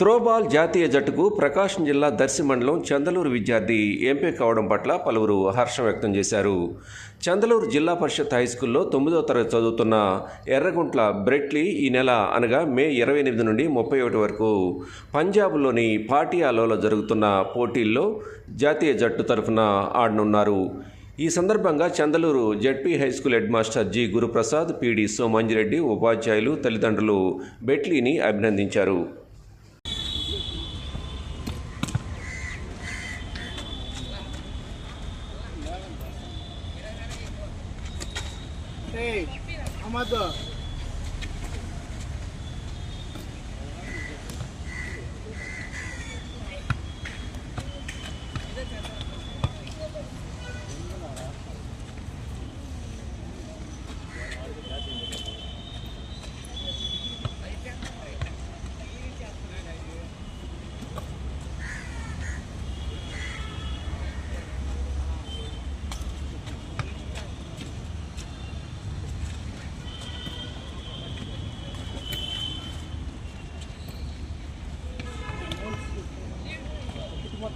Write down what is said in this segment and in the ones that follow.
Throwball జాతీయ జట్టుకు ప్రకాశం జిల్లా దర్శి మండలం చందలూరు విద్యార్థి ఎంపిక కావడం పట్ల పలువురు హర్షం వ్యక్తం చేశారు. చందలూరు జిల్లా పరిషత్ హై స్కూల్లో తొమ్మిదో తరగతి చదువుతున్న ఎర్రగుంట్ల బ్రెట్లీ ఈ నెల అనగా మే ఇరవై ఎనిమిది నుండి ముప్పై ఒకటి వరకు పంజాబ్లోని పాటియాలోలో జరుగుతున్న పోటీల్లో జాతీయ జట్టు తరఫున ఆడనున్నారు. ఈ సందర్భంగా Chandaluru ZP high school head master G Guruprasad పిడి సోమంజిరెడ్డి ఉపాధ్యాయులు తల్లిదండ్రులు బెట్లీని అభినందించారు. Ei, Amador.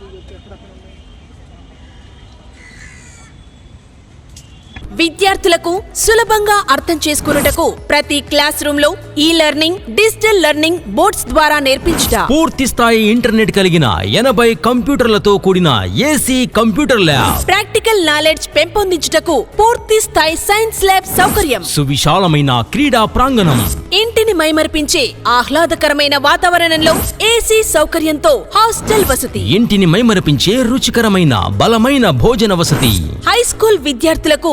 वीडियो देखना విద్యార్థులకు సులభంగా అర్థం చేసుకున్నటకు ప్రతి క్లాస్ రూమ్లో ఈ లెర్నింగ్ డిజిటల్ లెర్నింగ్ బోర్డ్స్ ద్వారా నేర్పించుట. పూర్తి స్థాయి ఇంటర్నెట్ కలిగిన ఎనభై కంప్యూటర్లతో కూడిన AC computer lab. Practical knowledge పెంపొందించుటకు పూర్తి స్థాయి సైన్స్ ల్యాబ్ సౌకర్యం. సువిశాలమైన క్రీడా ప్రాంగణం. ఇంటిని మైమర్పించే ఆహ్లాదకరమైన వాతావరణంలో ఏసీ సౌకర్యంతో హాస్టల్ వసతి. ఇంటిని మైమరపించే రుచికరమైన బలమైన భోజన వసతి. హై స్కూల్ విద్యార్థులకు